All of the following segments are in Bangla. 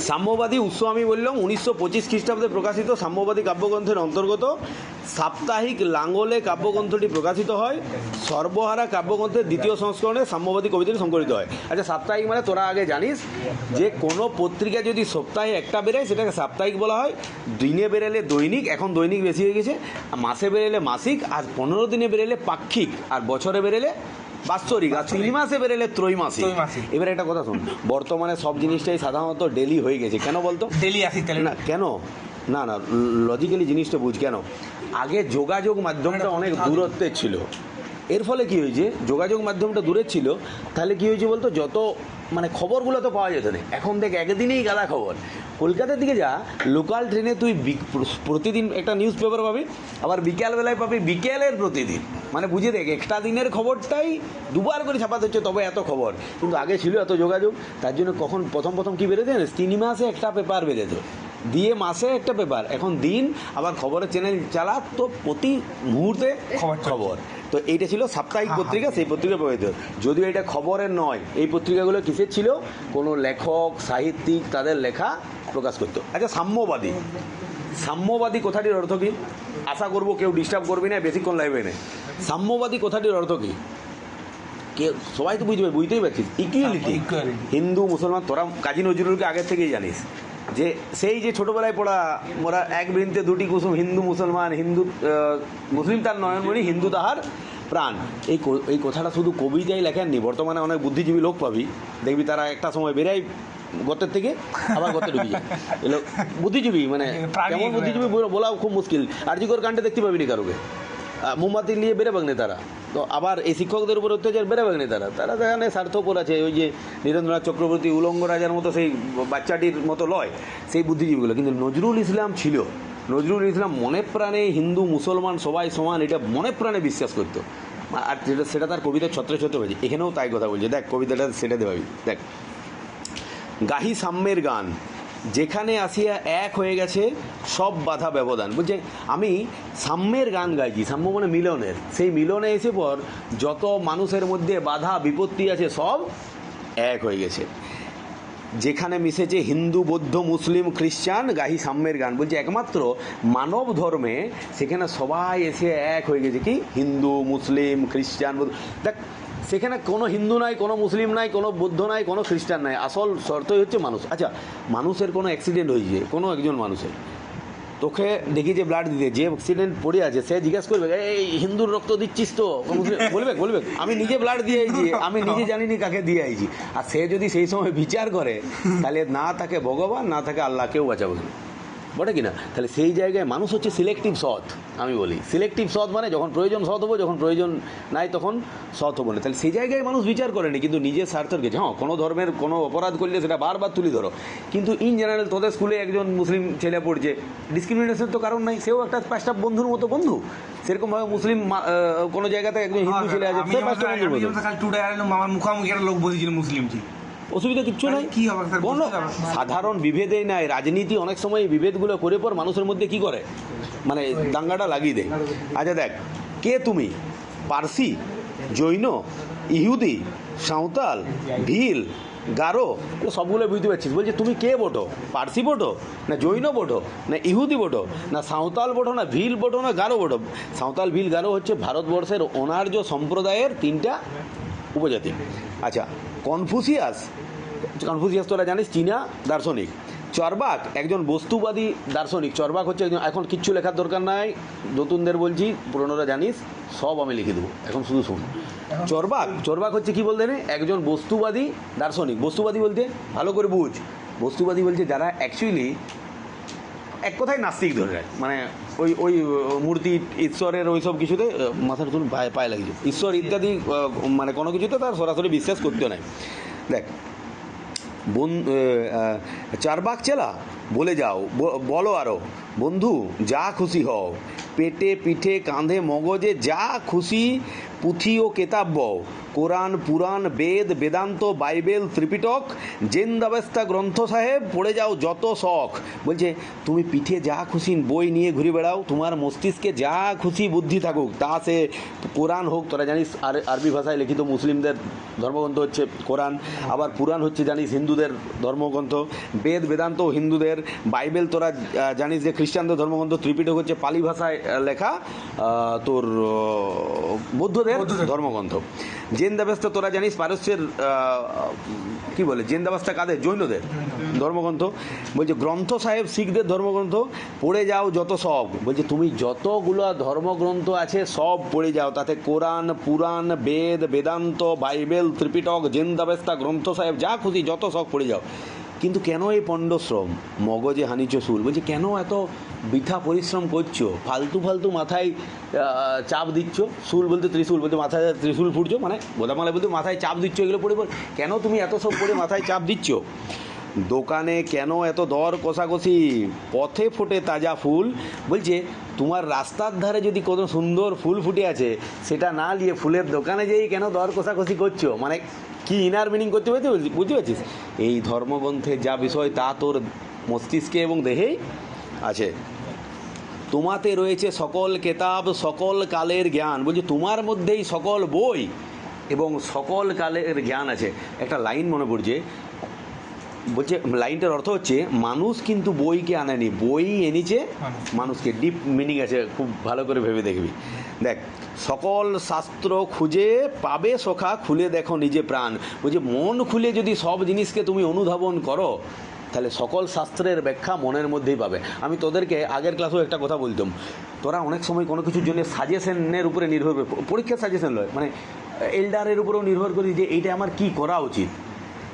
সাম্যবাদী উৎস আমি বললাম উনিশশো পঁচিশ খ্রিস্টাব্দে প্রকাশিত সাম্যবাদী কাব্যগ্রন্থের অন্তর্গত। সাপ্তাহিক লাঙ্গলে কাব্যগ্রন্থটি প্রকাশিত হয়। সর্বহারা কাব্যগ্রন্থের দ্বিতীয় সংস্করণে সাম্যবাদী কবিতাটি সংকলিত হয়। আচ্ছা সাপ্তাহিক মানে তোরা আগে জানিস যে কোনো পত্রিকা যদি সপ্তাহে একটা বেরোয়, সেটাকে সাপ্তাহিক বলা হয়। দিনে বেরোলে দৈনিক, এখন দৈনিক বেশি হয়ে গেছে। মাসে বেরোলে মাসিক, আর পনেরো দিনে বেরোলে পাক্ষিক, আর বছরে বেরোলে বাৎসরিক আর তিন মাসে বেরোলে ত্রৈমাসিক। এবার একটা কথা শোন বর্তমানে সব জিনিসটাই সাধারণত ডেলি হয়ে গেছে। কেন বলতো? ডেলি আসি তাহলে। না কেন? না না লজিক্যালি জিনিসটা বুঝ কেন? আগে যোগাযোগ মাধ্যমটা অনেক দূরত্বের ছিল। এর ফলে কি হয়েছে? যোগাযোগ মাধ্যমটা দূরের ছিল। তাহলে কি হয়েছে বলতো? যত মানে খবরগুলো তো পাওয়া যেত না। এখন দেখ একদিনেই গাদা খবর। কলকাতার দিকে যা লোকাল ট্রেনে তুই প্রতিদিন একটা নিউজ পেপার পাবি আবার বিকালবেলায় পাবি বিকেলের প্রতিদিন। মানে বুঝে দেখ একটা দিনের খবরটাই দুবার করে ছাপাতে হচ্ছে তবে এত খবর। কিন্তু আগে ছিল এত যোগাযোগ তার জন্য কখন প্রথম প্রথম কী বেরোতে তিন মাসে একটা পেপার বেরোত। দিয়ে মাসে একটা পেপার এখন দিন আবার খবরের চ্যানেল চালা তো প্রতি মুহূর্তে খবর খবর। তো এইটা ছিল সাপ্তাহিক হ্যাঁ, পত্রিকা সেই পত্রিকা প্রকাশিত। যদিও এটা খবরের নয় এই পত্রিকাগুলো কিসের ছিল? কোনো লেখক সাহিত্যিক তাদের লেখা প্রকাশ করতো। আচ্ছা সাম্যবাদী। সাম্যবাদী কথাটির অর্থ কি? আশা করব কেউ ডিস্টার্ব করবি না বেশিক্ষণ লাইবে না সাম্যবাদী কথাটির অর্থ কি? কে সবাই তো বুঝবে বুঝতেই পারছিস। Equality Equality. হিন্দু মুসলমান তোরা কাজী নজরুলকে আগের থেকেই জানিস। যে সেই যে ছোটবেলায় পড়া মোরা এক বৃন্তে দুটি কুসুম হিন্দু মুসলমান হিন্দু মুসলিম তার নয়নমণি হিন্দু তাহার প্রাণ। এই এই কথাটা শুধু কবিতাই লেখেননি বর্তমানে অনেক বুদ্ধিজীবী লোক পাবি। দেখবি তারা একটা সময় বেরাই গতের থেকে আবার গতে ঢুকি যায়। বুদ্ধিজীবী মানে কেমন বুদ্ধিজীবী বলাও খুব মুশকিল। আর আরজিকর কাণ্ডে দেখতে পাবি না কারোকে। মোমবাতি নিয়ে বেরোবেন না তারা। তো আবার এই শিক্ষকদের উপর অত্যাচার বেরোবেন তারা। তারা সেখানে স্বার্থপর আছে, ওই যে নীরেন্দ্রনাথ চক্রবর্তী উলঙ্গ রাজার মতো সেই বাচ্চাটির মতো লয়, সেই বুদ্ধিজীবীগুলো। কিন্তু নজরুল ইসলাম ছিল। নজরুল ইসলাম মনে প্রাণে হিন্দু, মুসলমান, সবাই সমান, এটা মনে প্রাণে বিশ্বাস করতো। আর যেটা, সেটা তার কবিতার ছত্রে ছত্রে হয়েছে। এখানেও তাই কথা বলছে। দেখ, কবিতাটা সেটা দেবাবি দেখ, গাহি সাম্যের গান। যেখানে আসিয়া এক হয়ে গেছে, সব বাধা ব্যবধান। বলছে আমি সাম্যের গান গাইছি, সাম্য মানে মিলনের। সেই মিলনে এসে পর যত মানুষের মধ্যে বাধা, বিপত্তি আছে, সব এক হয়ে গেছে। যেখানে মিশেছে হিন্দু, বৌদ্ধ, মুসলিম, খ্রিস্টান, গাহি সাম্যের গান। বলছে একমাত্র মানব ধর্মে সেখানে সবাই এসে এক হয়ে গেছে। কি? হিন্দু, মুসলিম, খ্রিস্টান দেখ সেখানে কোনো হিন্দু নাই, কোনো মুসলিম নাই, কোনো বৌদ্ধ নাই, কোনো খ্রিস্টান নাই। আসল শর্তই হচ্ছে মানুষ। আচ্ছা মানুষের কোনো অ্যাক্সিডেন্ট হয়েছে, কোনো একজন মানুষের? তোকে দেখি যে ব্লাড দিতে, যে অ্যাক্সিডেন্ট পড়ে আছে, সে জিজ্ঞাসা করবে, এই হিন্দুর রক্ত দিচ্ছিস তো? বলবে বলবে, আমি নিজে ব্লাড দিয়ে আইছি, আমি নিজে জানিনি কাকে দিয়ে আইছি। আর সে যদি সেই সময় বিচার করে, তাহলে না থাকে ভগবান, না থাকে আল্লাহ, কেউ বাঁচাবে বটে কি না তাহলে সেই জায়গায় মানুষ হচ্ছে সিলেক্টিভ সৎ আমি বলি। সিলেক্টিভ সৎ মানে যখন প্রয়োজন সৎ হব যখন প্রয়োজন নাই তখন সৎ হব না। তাহলে সেই জায়গায় মানুষ বিচার করেনি কিন্তু নিজের স্বার্থের গেছে হ্যাঁ কোনো ধর্মের কোনো অপরাধ করলে সেটা বারবার তুলে ধরো। কিন্তু ইন জেনারেল তোদের স্কুলে একজন মুসলিম ছেলে পড়ছে ডিসক্রিমিনেশন তো কারণ নাই সেও একটা পাঁচটা বন্ধুর মতো বন্ধু। সেরকমভাবে মুসলিম কোনো জায়গাতে একজন হিন্দু ছেলে আছে সে পাঁচটা বন্ধুর মতো। মুখামুখি একটা লোক বসেছিল মুসলিম ছিল। অসুবিধা কিচ্ছু নাই। কি হবে কোনো সাধারণ বিভেদেই নাই। রাজনীতি অনেক সময় এই বিভেদগুলো করে পর মানুষের মধ্যে কি করে? মানে দাঙ্গাটা লাগিয়ে দেয়। আচ্ছা দেখ কে তুমি? পার্সি জৈন ইহুদি সাঁওতাল ভিল গারো এগুলো সবগুলো বুঝতে পারছিস। বলছে তুমি কে বোটো? পার্সি বোটো? না জৈন বোটো? না ইহুদি বোটো? না সাঁওতাল বোটো? না ভিল বোটো? না গারো বোটো? সাঁওতাল ভিল গারো হচ্ছে ভারতবর্ষের অনার্য সম্প্রদায়ের তিনটা উপজাতি। আচ্ছা কনফুসিয়াস কনফুসিয়াস তোরা জানিস, চীনা দার্শনিক। চরবাক একজন বস্তুবাদী দার্শনিক। চরবাক হচ্ছে একজন এখন কিচ্ছু লেখার দরকার নাই। নতুনদের বলছি, পুরোনোরা জানিস, সব আমি লিখে দেবো। এখন শুধু শুন। চরবাক চরবাক হচ্ছে কি বলতে? একজন বস্তুবাদী দার্শনিক। বস্তুবাদী বলতে ভালো করে বুঝ। বস্তুবাদী বলছে যারা অ্যাকচুয়ালি এক কথায় নাস্তিক ধরে রাখ। মানে ওই ওই মূর্তি ঈশ্বরের ওই সব কিছুতে মাথার চুল পায়ে পায়ে লাগিয়েছে ঈশ্বর ইত্যাদি মানে কোনো কিছুতে তার সরাসরি বিশ্বাস করতে নাই। দেখ বন আহ, চারবাক চেলা বলে যাও বলো আরও বন্ধু যা খুশি হও পেটে পিঠে কাঁধে মগজে যা খুশি পুঁথি ও কেতাব বও Quran Puran Ved Vedanta Bible Tripitaka Zendavesta Granth Sahib পড়ে যাও যত শখ। বলছে তুমি পিঠে যা খুশি বই নিয়ে ঘুরে বেড়াও তোমার মস্তিষ্কে যা খুশি বুদ্ধি থাকুক তা সে কোরআন হোক। তোরা জানিস আর আরবি ভাষায় লিখিত মুসলিমদের ধর্মগ্রন্থ হচ্ছে কোরআন আবার পুরাণ হচ্ছে জানিস হিন্দুদের ধর্মগ্রন্থ বেদ বেদান্ত হিন্দুদের বাইবেল তোরা জানিস যে খ্রিস্টানদের ধর্মগ্রন্থ ত্রিপিটক হচ্ছে পালি ভাষায় লেখা তোর বৌদ্ধদের। ধর্মগ্রন্থ। জেন দাবেস্তা তোরা জানিস পারস্যের কি বলে জেন দাবেস্তা কাদের? জৈনদের। ধর্মগ্রন্থ। বলছে, গ্রন্থ সাহেব শিখদের ধর্মগ্রন্থ, পড়ে যাও যত সব। বলছে, তুমি যতগুলো ধর্মগ্রন্থ আছে, সব পড়ে যাও। তাতে Quran, Purana, Veda, Vedanta, Bible, Tripitaka Zend Avesta Granth Sahib, যা খুশি যত সব পড়ে যাও। কিন্তু কেন এই পণ্ডশ্রম? মগজে হানিচ সুল বলছে, কেন এত বৃথা পরিশ্রম করছ? ফালতু ফালতু মাথায় চাপ দিচ্ছ? সুল বলতে ত্রিশূল, বলতে মাথায় ত্রিশূল ফুটছো মানে বোধামালা বলতে মাথায় চাপ দিচ্ছ এগুলো পড়ে পড়ে। কেন তুমি এত সব পড়ে মাথায় চাপ দিচ্ছ? দোকানে কেন এত দর কষাকষি? পথে ফোটে তাজা ফুল। বলছে, তোমার রাস্তার ধারে যদি কোনো সুন্দর ফুল ফুটে আছে, সেটা না নিয়ে ফুলের দোকানে যেই কেন দর কষাকষি করছ? মানে কি ইনার মিনিং করতে পারছি বুঝতে পারছিস? এই ধর্মগ্রন্থের যা বিষয় তা তোর মস্তিষ্কে এবং দেহেই আছে। তোমাতে রয়েছে সকল কেতাব সকল কালের জ্ঞান। বলছে তোমার মধ্যেই সকল বই এবং সকল কালের জ্ঞান আছে। একটা লাইন মনে পড়ছে। বলছে লাইনটার অর্থ হচ্ছে মানুষ কিন্তু বইকে আনেনি। বই এনেছে মানুষকে। ডিপ মিনিং আছে খুব ভালো করে ভেবে দেখবি। দেখ সকল শাস্ত্র খুঁজে পাবে সখা, খুলে দেখো নিজে প্রাণ। বলছে, মন খুলে যদি সব জিনিসকে তুমি অনুধাবন করো, তাহলে সকল শাস্ত্রের ব্যাখ্যা মনের মধ্যেই পাবে। আমি তোদেরকে আগের ক্লাসেও একটা কথা বলতাম, তোরা অনেক সময় কোনো কিছুর জন্য সাজেশনের উপরে নির্ভর পরীক্ষার সাজেশন লয় মানে এল্ডারের উপরেও নির্ভর করি যে এইটা আমার কি করা উচিত।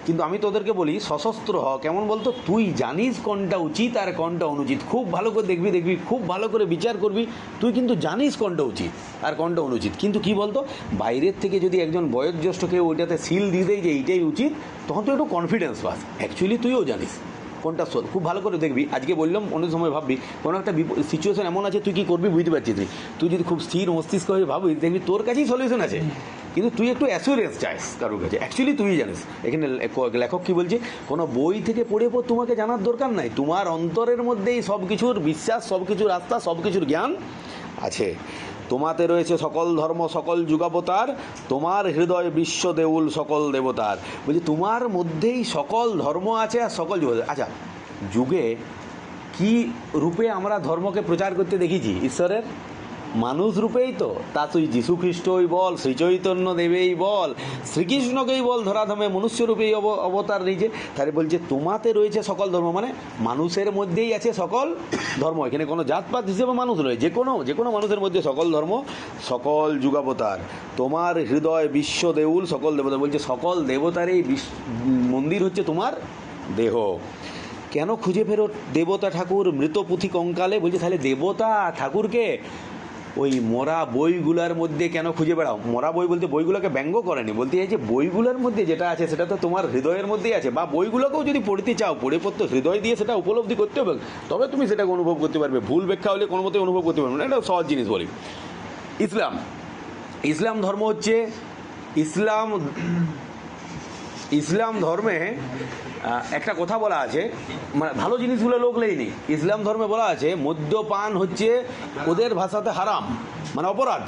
কিন্তু আমি তোদেরকে বলি, সশস্ত্র হ। কেমন বলতো? তুই জানিস কোনটা উচিত আর কোনটা অনুচিত। খুব ভালো করে দেখবি দেখবি, খুব ভালো করে বিচার করবি। তুই কিন্তু জানিস কোনটা উচিত আর কোনটা অনুচিত। কিন্তু কি বলতো? বাইরের থেকে যদি একজন বয়োজ্যেষ্ঠকে ওইটাতে সিল দিয়ে দেয় যে এইটাই উচিত, তখন তো একটু কনফিডেন্স পাস। অ্যাকচুয়ালি তুইও জানিস। কোনটা সৎ খুব ভালো করে দেখবি। আজকে বললাম, অন্য সময় ভাববি, কোনো একটা সিচুয়েশন এমন আছে, তুই কি করবি বুঝতে পারছিস তুই তুই যদি খুব স্থির মস্তিষ্ক হয়ে ভাবি দেখবি তোর কাছেই সলিউশন আছে। কিন্তু তুই একটু অ্যাসুরেন্স চাইস কারোর কাছে। অ্যাকচুয়ালি তুই জানিস, এখানে লেখ- লেখক কি বলছে, কোনো বই থেকে পড়ে পর তোমাকে জানার দরকার নাই। তোমার অন্তরের মধ্যেই সব কিছুর বিশ্বাস সব কিছুর আস্থা সব কিছুর জ্ঞান আছে। তোমাতে রয়েছে সকল ধর্ম, সকল যুগাবতার, তোমার হৃদয় বিশ্ব দেউল, সকল দেবতার। বলছি, তোমার মধ্যেই সকল ধর্ম আছে আর সকল যুগ আচ্ছা যুগে কি রূপে আমরা ধর্মকে প্রচার করতে দেখেছি ঈশ্বরের? মানুষ রূপেই তো। তা তুই যীশু খ্রিস্টই বল, শ্রীচৈতন্য দেবেই বল, শ্রীকৃষ্ণকেই বল ধরাধামে মনুষ্য রূপেই অব- অবতার নিয়েছে তাহলে বলছে তোমাতে রয়েছে সকল ধর্ম মানে মানুষের মধ্যেই আছে সকল ধর্ম। এখানে কোনো জাতপাত হিসেবে মানুষ নয়, যে কোনো যে কোনো মানুষের মধ্যে সকল ধর্ম, সকল যুগাবতার। তোমার হৃদয় বিশ্ব দেউল, সকল দেবতা। বলছে সকল দেবতারই বিশ- মন্দির হচ্ছে তোমার দেহ। কেন খুঁজে ফেরো দেবতা ঠাকুর মৃত পুঁথি কঙ্কালে? বলছে তাহলে দেবতা ঠাকুরকে ওই মরা বইগুলোর মধ্যে কেন খুঁজে বেড়াও? মরা বই বলতে বইগুলোকে ব্যঙ্গ করেনি, বলতে এই যে বইগুলোর মধ্যে যেটা আছে সেটা তো তোমার হৃদয়ের মধ্যেই আছে, বা বইগুলোকেও যদি পড়তে চাও পড়ে পড়তে হৃদয় দিয়ে সেটা উপলব্ধি করতে হবে, তবে তুমি সেটাকে অনুভব করতে পারবে, ভুল ব্যাখ্যা হলে কোনো মতে অনুভব করতে পারবে না, এটা সহজ জিনিস বলি। ইসলাম ইসলাম ধর্ম হচ্ছে, ইসলাম ইসলাম ধর্মে একটা কথা বলা আছে মানে ভালো জিনিসগুলো লোক নেই। ইসলাম ধর্মে বলা আছে মদ্যপান হচ্ছে ওদের ভাষাতে হারাম মানে অপরাধ।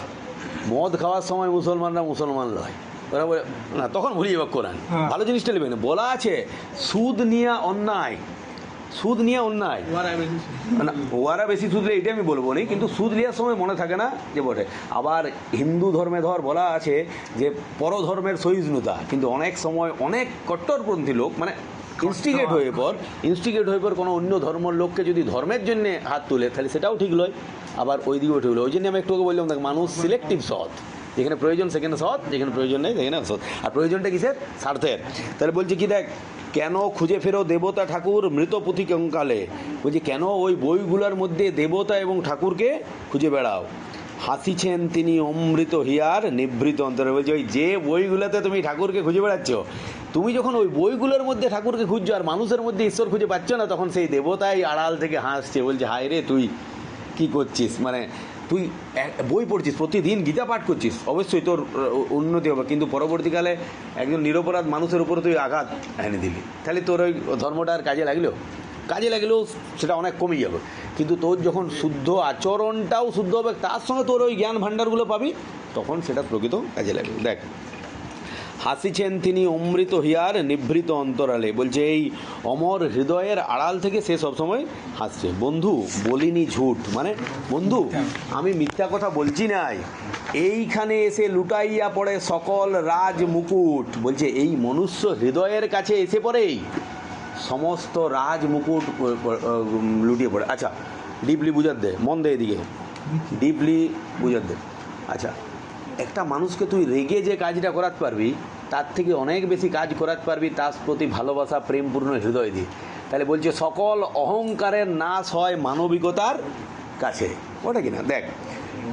মদ খাওয়ার সময় মুসলমানরা মুসলমান লয়। ওরা বলে না তখন ভুলিয়ে যাবে কোরআন। হ্যাঁ। ভালো জিনিসটা নেবে না বলা আছে সুদ নিয়ে অন্যায়। সুদ নিয়ে অন্যায়। ওয়ারা বেশি সুদ। নেয় এটা আমি বলব না কিন্তু সুদ নেওয়ার সময় মনে থাকে না যে বটে। আবার হিন্দু ধর্মে ধর বলা আছে যে পরধর্মের সহিষ্ণুতা কিন্তু অনেক সময় অনেক কট্টরপন্থী লোক মানে ইনস্টিগেট হয়ে পর ইনস্টিগেট হয়ে পর কোনো অন্য ধর্মের লোককে যদি ধর্মের জন্য হাত তুলে, তাহলে সেটাও ঠিক নয় আবার ওই দিকেও ঠিক নয় ওই জন্য আমি একটু বললাম, দেখ, মানুষ সিলেক্টিভ সৎ। যেখানে প্রয়োজন, সেখানে সৎ, যেখানে প্রয়োজন নেই, সেখানে সৎ। আর প্রয়োজনটা কিসের? স্বার্থের। তাহলে বলছি কি, দেখ, কেন খুঁজে ফেরো দেবতা ঠাকুর মৃত পুঁথি কঙ্কালে বলছি, কেন ওই বইগুলোর মধ্যে দেবতা এবং ঠাকুরকে খুঁজে বেড়াও? হাসিছেন তিনি অমৃত হিয়ার, নিভৃত অন্তরে বলছে, ওই যে বইগুলোতে তুমি ঠাকুরকে খুঁজে বেড়াচ্ছ, তুমি যখন ওই বইগুলোর মধ্যে ঠাকুরকে খুঁজছো আর মানুষের মধ্যে ঈশ্বর খুঁজে পাচ্ছ না, তখন সেই দেবতাই আড়াল থেকে হাসছে, বলছে, হায় রে, তুই কি করছিস? মানে তুই বই পড়ছিস, প্রতিদিন গীতা পাঠ করছিস, অবশ্যই তোর উন্নতি হবে। কিন্তু পরবর্তীকালে একজন নিরপরাধ মানুষের উপরে তুই আঘাত এনে দিলি। তাহলে তোর ওই ধর্মটা আর কাজে লাগল? কাজে লাগলেও সেটা অনেক কমে যাবে। কিন্তু তোর যখন শুদ্ধ আচরণটাও শুদ্ধ হবে, তার সঙ্গে তোর ওই জ্ঞান ভাণ্ডারগুলো পাবি, তখন সেটা প্রকৃত কাজে লাগবে। দেখ, হাসিছেন তিনি অমৃত হিয়ার নিভৃত অন্তরালে। বলছে, এই অমর হৃদয়ের আড়াল থেকে সে সবসময় হাসছে। বন্ধু, বলিনি ঝুট। মানে বন্ধু, আমি মিথ্যা কথা বলছি নাই। এইখানে এসে লুটাইয়া পড়ে সকল রাজ মুকুট। বলছে, এই মনুষ্য হৃদয়ের কাছে এসে পড়েই সমস্ত রাজ মুকুট লুটিয়ে পড়ে। আচ্ছা ডিপলি বুঝার দে, মন দে এদিকে। ডিপলি বুঝার দে। আচ্ছা একটা মানুষকে তুই রেগে যে কাজটা করাতে পারবি, তার থেকে অনেক বেশি কাজ করাতে পারবি, তার প্রতি ভালোবাসা, প্রেমপূর্ণ হৃদয় দিয়ে। তাহলে বলছে, সকল অহংকারের নাশ হয় মানবিকতার কাছে। ওটা কিনা? দেখ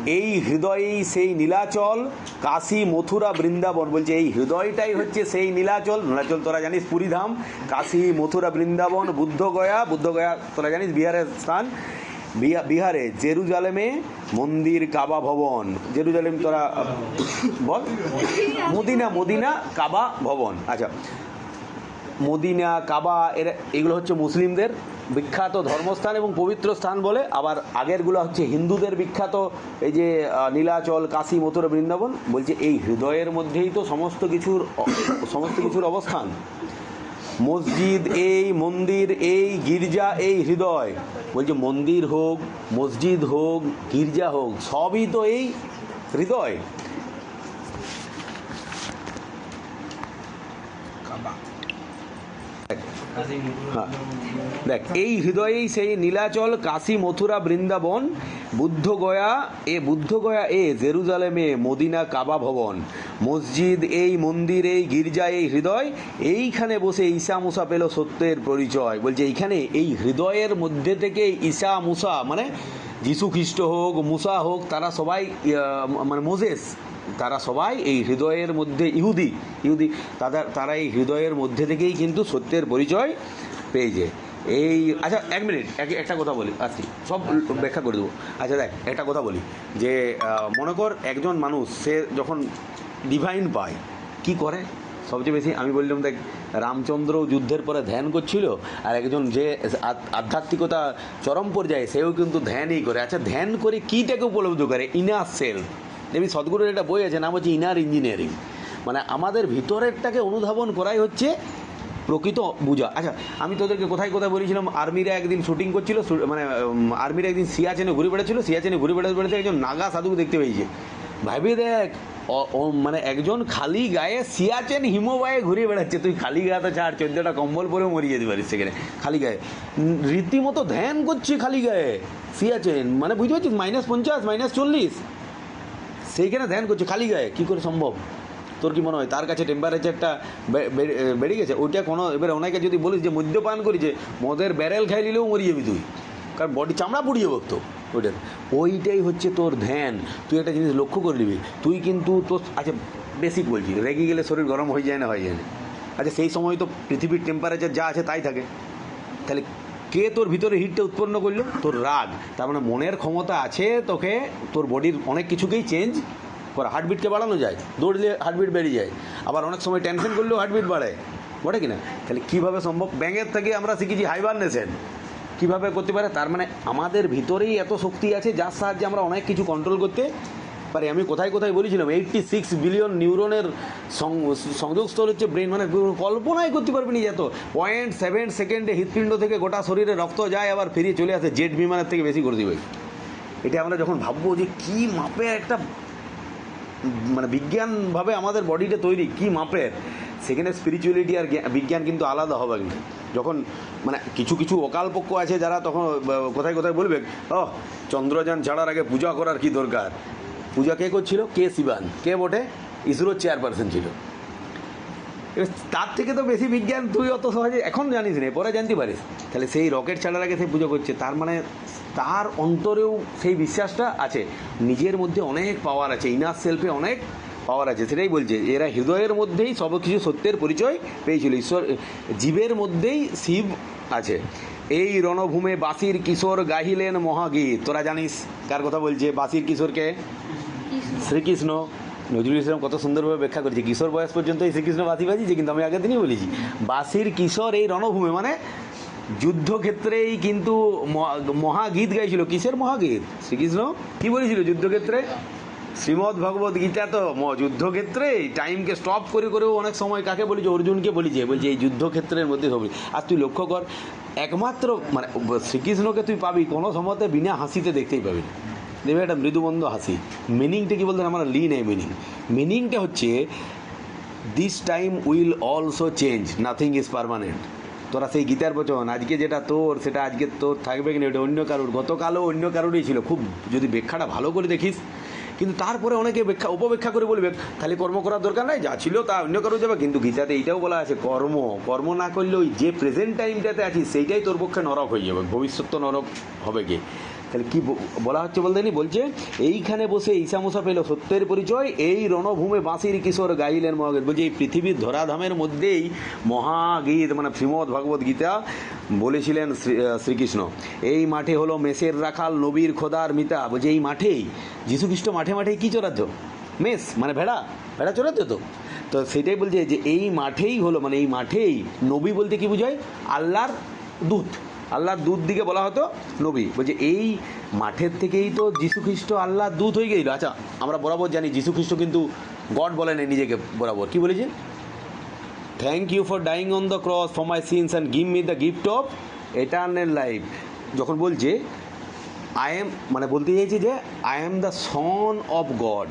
এই হৃদয়েই সেই নীলাচল, কাশী, মথুরা, বৃন্দাবন, বলছে এই হৃদয়টাই হচ্ছে সেই নীলাচল। নীলাচল তোরা জানিস পুরীধাম, কাশী, মথুরা, বৃন্দাবন বুদ্ধগয়া বুদ্ধগয়া তোরা জানিস বিহারের স্থান। বিহা- বিহারে জেরুজালেমে মন্দির কাবা ভবন। জেরুজালেম তোরা, বল? মদিনা মদিনা কাবা ভবন। আচ্ছা মদিনা, কাবা, এরা এগুলো হচ্ছে মুসলিমদের বিখ্যাত ধর্মস্থান এবং পবিত্র স্থান বলে। আবার আগেরগুলো হচ্ছে হিন্দুদের বিখ্যাত এই যে নীলাচল, কাশী, মথুরা, বৃন্দাবন। বলছে এই হৃদয়ের মধ্যেই তো সমস্ত কিছুর সমস্ত কিছুর অবস্থান। মসজিদ এই, মন্দির এই, গির্জা এই হৃদয়। বলছে মন্দির হোক, মসজিদ হোক, গির্জা হোক, সবই তো এই হৃদয় কাবা হ্যাঁ দেখ, এই হৃদয়েই সেই নীলাচল, কাশী, মথুরা, বৃন্দাবন, বুদ্ধগয়া, এ বুদ্ধগয়া এ জেরুজালেমে মদিনা কাবা ভবন। মসজিদ, এই মন্দির, এই গির্জা, এই হৃদয়, এইখানে বসে ঈশা মুসা পেল সত্যের পরিচয়। বলছে, এইখানে এই হৃদয়ের মধ্যে থেকে ঈশা মুসা মানে যিশু খ্রিস্ট হোক, মুসা হোক, তারা সবাই মানে মোজেস তারা সবাই এই হৃদয়ের মধ্যে ইহুদি ইহুদি তাদের তারা এই হৃদয়ের মধ্যে থেকেই কিন্তু সত্যের পরিচয় পেয়েছে এই আচ্ছা এক মিনিট, এক- একটা কথা বলি আসি সব ব্যাখ্যা করে দেবো। আচ্ছা দেখ, একটা কথা বলি, যে মনে কর একজন মানুষ, সে যখন ডিভাইন পায়, কি করে? সবচেয়ে বেশি আমি বললাম, দেখ, রামচন্দ্র যুদ্ধের পরে ধ্যান করছিল, আর একজন যে আধ- আধ্যাত্মিকতা চরম পর্যায়ে, সেও কিন্তু ধ্যানই করে। আচ্ছা ধ্যান করে কীটাকে উপলব্ধ করে? ইনার সেলফ দেখবি সদ্গুরুর একটা বই আছে, নাম হচ্ছে ইনার ইঞ্জিনিয়ারিং মানে আমাদের ভিতরেরটাকে অনুধাবন করাই হচ্ছে প্রকৃত বুঝা আচ্ছা আমি তোদেরকে কোথায় কোথায় বলেছিলাম, আর্মিরা একদিন শুটিং করছিল মানে আর্মিরা একদিন সিয়াচেনে ঘুরে বেড়াচ্ছিল, সিয়াচেনে ঘুরে বেড়াতে বেড়াতে একজন নাগা সাধুকে দেখতে পেয়েছে। ভাবি দেখ মানে একজন খালি গায়ে সিয়াচেন হিমবায়ে ঘুরে বেড়াচ্ছে। তুই খালি গায়ে তো ছাড়, চোদ্দটা কম্বল পরে মরিয়ে যেতে পারিস সেখানে, খালি গায়ে। রীতিমতো ধ্যান করছি খালি গায়ে, সিয়াচেন। মানে বুঝতে পারছিস মাইনাস পঞ্চাশ মাইনাস চল্লিশ। সেইখানে ধ্যান করছে, খালি গায়ে, কী করে সম্ভব? তোর কি মনে হয়? তার কাছে টেম্পারেচারটা বেড়ে গেছে? ওইটা কোনো, এবার ওনাকে যদি বলিস যে মদ্যপান করেছে, মদের ব্যারেল খাই নিলেও মরে যাবি তুই। কারণ বডি চামড়া পুড়িয়ে যাব তো ওইটা ওইটাই হচ্ছে তোর ধ্যান। তুই একটা জিনিস লক্ষ্য করে নিবি। তুই কিন্তু তোর আচ্ছা বেসিক বলছি, রেগে গেলে শরীর গরম হয়ে যায় না, হয়ে যায় না। আচ্ছা সেই সময় তো পৃথিবীর টেম্পারেচার যা আছে তাই থাকে। তাহলে কে তোর ভিতরে হিটটা উৎপন্ন করল? তোর রাগ। তার মানে মনের ক্ষমতা আছে তোকে, তোর বডির অনেক কিছুকেই চেঞ্জ করা। হার্টবিটকে বাড়ানো যায়, দৌড়লে হার্টবিট বেড়ে যায়। আবার অনেক সময় টেনশন করলেও হার্টবিট বাড়ে। বটে কি না? তাহলে কীভাবে সম্ভব? ব্যাঙের থেকে আমরা শিখেছি হাইবারনেশন কীভাবে করতে পারে? তার মানে আমাদের ভিতরেই এত শক্তি আছে, যার সাহায্যে আমরা অনেক কিছু কন্ট্রোল করতে পারি আমি কোথায় কোথায় বলেছিলাম এইটটি সিক্স বিলিয়ন নিউরনের সংযোগস্থল হচ্ছে ব্রেন মানে কল্পনাই করতে পারবি না এত। পয়েন্ট সেভেন সেকেন্ডে হৃৎপিণ্ড থেকে গোটা শরীরে রক্ত যায়, আবার ফিরিয়ে চলে আসে জেট বিমানের থেকে বেশি করে দিবে এটা আমরা যখন ভাববো যে কী মাপে একটা মানে বিজ্ঞানভাবে আমাদের বডিটা তৈরি, কি মাপের? সেখানে স্পিরিচুয়ালিটি আর বিজ্ঞান কিন্তু আলাদা হবে কিন্তু যখন মানে কিছু কিছু অকালপক্ষ আছে যারা তখন কোথায় কোথায় বলবে ও চন্দ্রযান ছাড়ার আগে পূজা করার কি দরকার? পূজা কে করছিল? কে শিবান? কে বটে? ইসরোর চেয়ারপারসন ছিল। তার থেকে তো বেশি বিজ্ঞান তুই অত সহজে এখন জানিস না, পরে জানতে পারিস। তাহলে সেই রকেট ছাড়ার আগে সে পুজো করছে। তার মানে তার অন্তরেও সেই বিশ্বাসটা আছে। নিজের মধ্যে অনেক পাওয়ার আছে ইনার সেলফে অনেক পাওয়ার আছে। সেটাই বলছে, এরা হৃদয়ের মধ্যেই সব কিছু সত্যের পরিচয় পেয়েছিল। ঈশ্বর, জীবের মধ্যেই শিব আছে। এই রণভূমে বাসির কিশোর গাহিলেন মহাগীত। তোরা জানিস কার কথা বলছে? বাসির কিশোরকে? শ্রীকৃষ্ণ। নজরুল ইসলাম কত সুন্দরভাবে ব্যাখ্যা করেছে। কিশোর বয়স পর্যন্ত এই শ্রীকৃষ্ণ বাসি বাজিয়েছে, কিন্তু আমি আগের দিনই বলেছি বাসির কিশোর এই রণভূমি মানে যুদ্ধক্ষেত্রেই কিন্তু মহাগীত গাইছিল। কিসের মহাগীত? শ্রীকৃষ্ণ কি বলেছিল যুদ্ধক্ষেত্রে? শ্রীমদ ভগবত গীতা তো যুদ্ধক্ষেত্রে টাইমকে স্টপ করে করেও অনেক সময় কাকে বলেছে? অর্জুনকে বলেছে, বলছে এই যুদ্ধক্ষেত্রের মধ্যে সব আর তুই লক্ষ্য কর, একমাত্র মানে শ্রীকৃষ্ণকে তুই পাবি, কোনো সময়তে বিনা হাসিতে দেখতেই পাবি না। দেবে একটা মৃদুবন্ধ হাসি। মিনিংটা কি বলতেন? আমার লি নেই মিনিং মিনিংটা হচ্ছে this time will also change nothing is permanent তোরা সেই গীতার বচন, আজকে যেটা তোর, সেটা আজকে তোর থাকবে কিনা ওটা অন্য কারোর। গতকালও অন্য কারোরই ছিল। খুব যদি ব্যাখ্যাটা ভালো করে দেখিস, কিন্তু তারপরে অনেকে ব্যাখ্যা, উপব্যাখ্যা করে বলবে খালি কর্ম করার দরকার নাই, যা ছিল তা অন্য কারও যাবে। কিন্তু গীতাতে এইটাও বলা আছে, কর্ম কর্ম না করলে ওই যে প্রেজেন্ট টাইমটাতে আছিস, সেইটাই তোর পক্ষে নরক হয়ে যাবে। ভবিষ্যৎ তো নরক হবে কি তাহলে কি বলা হচ্ছে বলতে বলছে, এইখানে বসে ঈশামশা পেল সত্যের পরিচয়, এই রণভূমে বাঁশির কিশোর গাইলেন মহাগীত। বলছে, এই পৃথিবীর ধরাধামের মধ্যেই মহাগীত মানে শ্রীমদ ভগবত গীতা বলেছিলেন শ্রী- শ্রীকৃষ্ণ। এই মাঠে হলো মেসের রাখাল, নবীর খোদার মিতা। বলছে, এই মাঠেই যীশুখ্রিস্ট মাঠে মাঠে কি চড়াতো মেস মানে ভেড়া ভেড়া চড়াতো তো? তো সেটাই বলছে যে, এই মাঠেই হলো মানে এই মাঠেই নবী বলতে কি বোঝায়? আল্লাহর দূত। আল্লাহর দুধ দিকে বলা হতো নবী। বলছে, এই মাঠের থেকেই তো যীশু খ্রিস্ট আল্লাহর দূত হয়ে গেছিল। আচ্ছা আমরা বরাবর জানি খ্রিস্ট কিন্তু গড বলে নেই নিজেকে বরাবর। কি বলেছে thank you for dying on the cross for my sins and give me the gift of eternal life যখন বলছে আই এম মানে বলতে চাইছে যে I am the son of God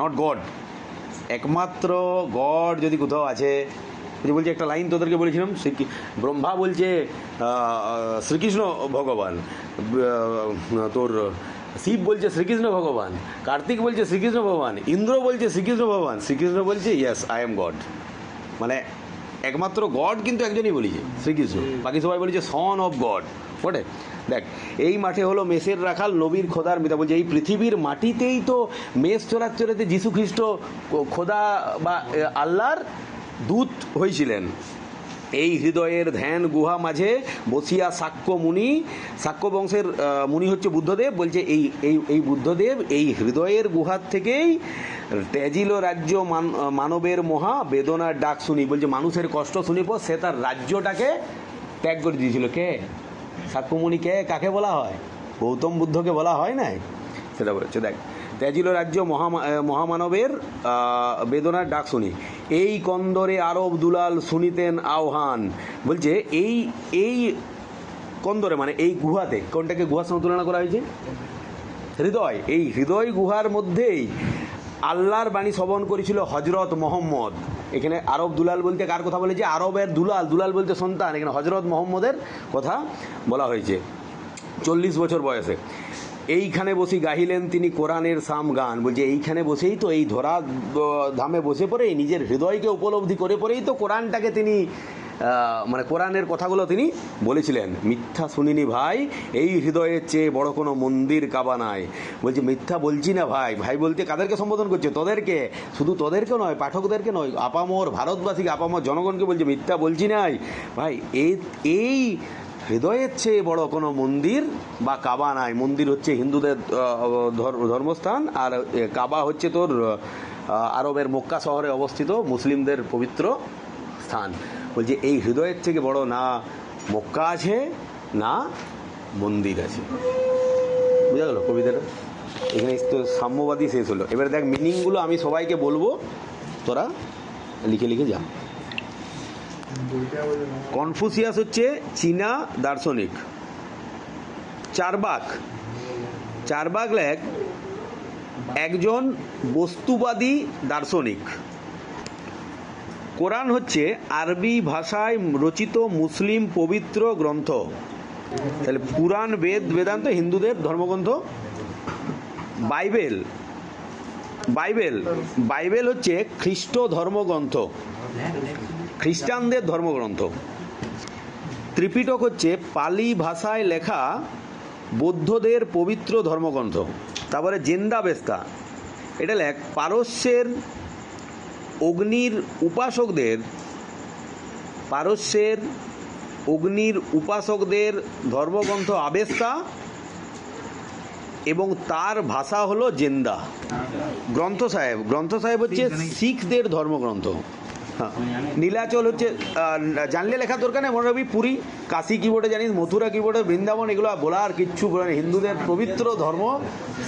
not God একমাত্র গড যদি কোথাও আছে যে বলছে একটা লাইন তোদেরকে বলেছিলাম শ্রী- ব্রহ্মা বলছে শ্রীকৃষ্ণ ভগবান তোর শিব বলছে শ্রীকৃষ্ণ ভগবান কার্তিক বলছে শ্রীকৃষ্ণ ভগবান ইন্দ্র বলছে শ্রীকৃষ্ণ ভগবান শ্রীকৃষ্ণ বলছে ইয়েস আই এম গড মানে একমাত্র গড কিন্তু একজনই বলেছে শ্রীকৃষ্ণ। বাকি সবাই বলেছে সন অফ গড ওটে দেখ এই মাঠে হলো মেসের রাখাল নবীর খোদার মিতা বলছে এই পৃথিবীর মাটিতেই তো মেষ চড়ার চড়াতে যীশু খ্রিস্ট খোদা বা আল্লাহর দূত হয়েছিলেন এই হৃদয়ের ধ্যান গুহা মাঝে বসিয়া সাক্ষ্য মুনি, সাক্ষ্য বংশের মুনি হচ্ছে বুদ্ধদেব, বলছে এই এই এই বুদ্ধদেব এই হৃদয়ের গুহার থেকেই ত্যাজিল রাজ্য মান, মানবের মহা বেদনার ডাক শুনি। বলছে, মানুষের কষ্ট শুনি পর সে তার রাজ্যটাকে ত্যাগ করে দিয়েছিল। কে? সাক্ষ্যমুনি কে? কাকে বলা হয়? গৌতম বুদ্ধকে বলা হয় নাই? সেটা বলেছে, দেখ। ত্যাজিল রাজ্য আহ, মহামানবের বেদনার ডাক শুনি। এই কন্দরে আরব দুলাল শুনিতেন আহ্বান। বলছে এই এই কন্দরে মানে এই গুহাতে কোনটাকে গুহার সঙ্গে তুলনা করা হয়েছে? হৃদয়। এই হৃদয় গুহার মধ্যেই আল্লাহর বাণী শ্রবণ করেছিল হজরত মোহাম্মদ। এখানে আরব দুলাল বলতে কার কথা বলেছে? আরবের দুলাল। দুলাল বলতে সন্তান। এখানে হজরত মোহাম্মদের কথা বলা হয়েছে। চল্লিশ বছর বয়সে। এইখানে বসি গাহিলেন তিনি কোরআনের সাম গান। বলছে, এইখানে বসেই তো এই ধরা ধামে বসে পড়ে নিজের হৃদয়কে উপলব্ধি করে পড়েই তো কোরআনটাকে তিনি মানে কোরআনের কথাগুলো তিনি বলেছিলেন। মিথ্যা শুনিনি ভাই, এই হৃদয়ের চেয়ে বড় কোনো মন্দির কাবা নাই। বলছে, মিথ্যা বলছি না ভাই। ভাই বলতে কাদেরকে সম্বোধন করছে? তোদেরকে। শুধু তোদেরকে নয়, পাঠকদেরকে নয়, আপামর ভারতবাসীকে, আপামর জনগণকে বলছে, মিথ্যা বলছি নাই। ভাই এই এই হৃদয়ের চেয়ে বড় কোনো মন্দির বা কাবা নাই। মন্দির হচ্ছে হিন্দুদের ধর্মস্থান আর কাবা হচ্ছে তোর আরবের মক্কা শহরে অবস্থিত মুসলিমদের পবিত্র স্থান। বলছে এই হৃদয়ের থেকে বড় না মক্কা আছে, না মন্দির আছে। বুঝা গেল কবিতাটা? এখানে তো সাম্যবাদী শেষ হলো। এবার দেখ মিনিংগুলো আমি সবাইকে বলব, তোরা লিখে লিখে যা। কনফুসিয়াস হচ্ছে চীনা দার্শনিক। চারবাক। চারবাক লেখ, একজন বস্তুবাদী দার্শনিক। কোরআন হচ্ছে আরবি ভাষায় রচিত মুসলিম পবিত্র গ্রন্থ। তাহলে পুরাণ, বেদ, বেদান্ত, হিন্দুদের ধর্মগ্রন্থ। বাইবেল। বাইবেল। বাইবেল হচ্ছে খ্রিস্ট ধর্মগ্রন্থ। খ্রিস্টানদের ধর্মগ্রন্থ। ত্রিপিটক হচ্ছে পালি ভাষায় লেখা বৌদ্ধদের পবিত্র ধর্মগ্রন্থ। তারপরে জেন্দাবেস্তা এটা লেখ পারস্যের অগ্নির উপাসকদের পারস্যের অগ্নির উপাসকদের ধর্মগ্রন্থ আবেস্তা এবং তার ভাষা হলো জেন্দা। গ্রন্থ সাহেব গ্রন্থ সাহেব হচ্ছে শিখদের ধর্মগ্রন্থ। হ্যাঁ। নীলাচল হচ্ছে জানলে লেখা দরকার নেই, মনে রাখবি পুরী, কাশী কি জানিস, মথুরা কি বৃন্দাবন, এগুলো বলার কিচ্ছু হিন্দুদের পবিত্র ধর্ম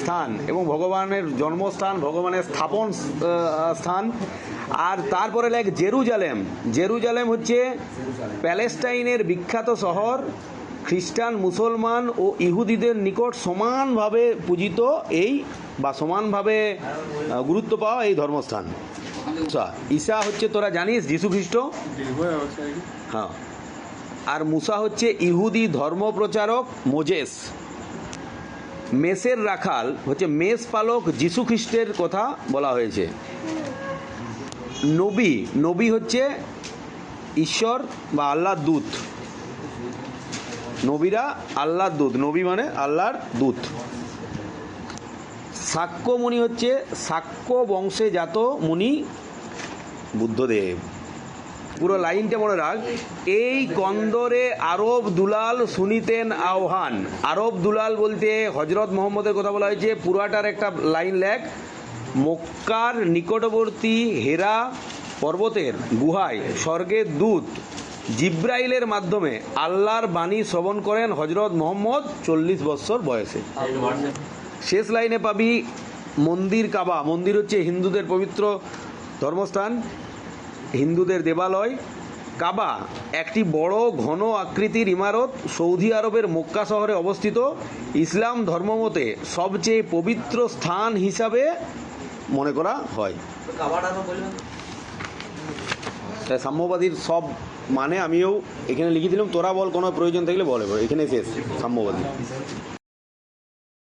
স্থান এবং ভগবানের জন্মস্থান, ভগবানের স্থাপন স্থান। আর তারপরে লেখ জেরুজালেম। জেরুজালেম হচ্ছে প্যালেস্টাইনের বিখ্যাত শহর, খ্রিস্টান, মুসলমান ও ইহুদিদের নিকট সমানভাবে পূজিত এই বা সমানভাবে গুরুত্ব পাওয়া এই ধর্মস্থান। আচ্ছা, ঈসা হচ্ছে তোরা জানিস যীশু খ্রিস্ট হ্যাঁ। আর মুসা হচ্ছে ইহুদি ধর্ম প্রচারক মোজেস। মেসের রাখাল হচ্ছে মেষ পালক যীশু খ্রিস্টের কথা বলা হয়েছে। নবী নবী হচ্ছে ঈশ্বর বা আল্লাহর দূত। নবীরা আল্লাহর দূত। নবী মানে আল্লাহর দূত। শাক্য মুনি হচ্ছে শাক্য বংশে জাত মুনি বুদ্ধদেব। পুরো লাইনটা মনে রাখ এই কন্দরে আরব দুলাল শুনিতেন আহ্বান। আরব দুলাল বলতে হজরত মোহাম্মদের কথা বলা হয়েছে। পুরাটার একটা লাইন লেখ, মক্কার নিকটবর্তী হেরা পর্বতের গুহায় স্বর্গের দূত জিব্রাইলের মাধ্যমে আল্লাহর বাণী শ্রবণ করেন হজরত মোহাম্মদ চল্লিশ বৎসর বয়সে। শেষ লাইনে পাবি মন্দির কাবা। মন্দির হচ্ছে হিন্দুদের পবিত্র ধর্মস্থান হিন্দুদের দেবালয়। কাবা একটি বড় ঘন আকৃতির ইমারত সৌদি আরবের মক্কা শহরে অবস্থিত। ইসলাম ধর্মমতে সবচেয়ে পবিত্র স্থান হিসাবে মনে করা হয়। তাই সাম্যবাদীর সব মানে আমিও এখানে লিখে দিলাম। তোরা বল কোনো প্রয়োজন থাকলে বলে এখানে শেষ সাম্যবাদী।